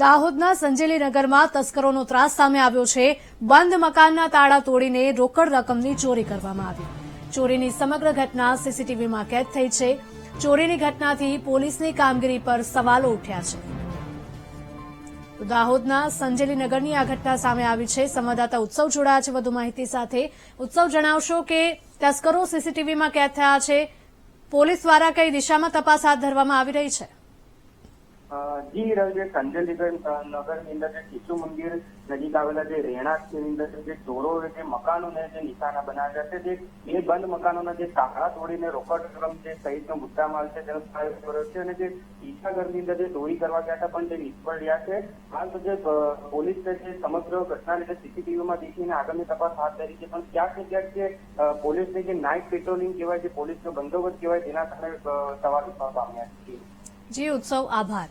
દાહોદના સંજેલીનગરમાં તસ્કરોનો ત્રાસ સામે આવ્યો છે. બંધ મકાનના તાળા તોડીને રોકડ રકમની ચોરી કરવામાં આવી. ચોરીની સમગ્ર ઘટના સીસીટીવીમાં કેદ થઈ છે. ચોરીની ઘટનાથી પોલીસની કામગીરી પર સવાલો ઉઠ્યા છે. દાહોદના સંજેલીનગરની આ ઘટના સામે આવી છે. સંવાદદાતા ઉત્સવ જોડાયા છે. વધુ માહિતી સાથે ઉત્સવ જણાવશો કે તસ્કરો સીસીટીવીમાં કેદ થયા છે. પોલીસ દ્વારા કઈ દિશામાં તપાસ હાથ ધરવામાં આવી રહી છે? જી રવિ સંજય નગરની અંદર જે શિશુ મંદિર નજીક આવેલા જે રહેણાંકની અંદર જે ચોરોએ જે મકાનોને જે નિશાના બનાવ્યા છે, જે એ બંધ મકાનોના જે તાળા તોડીને રોકડ રકમ જે સહિતનો મુદ્દામાલ છે, તેનો સહાય કર્યો છે અને જે ઈચ્છાગરની અંદર જે ચોરી કરવા ગયા હતા, પણ તે નિષ્ફળ રહ્યા છે. હાલ તો જે પોલીસ છે જે સમગ્ર ઘટના લીધે સીસીટીવીમાં દેખીને આગળની તપાસ હાથ ધરી છે, પણ ક્યાંક ને ક્યાંક જે પોલીસની જે નાઇટ પેટ્રોલિંગ કહેવાય, જે પોલીસનો બંદોબસ્ત કહેવાય, તેના કારણે સવાલ ઉઠવા પામ્યા છે. જી ઉત્સવ આભાર.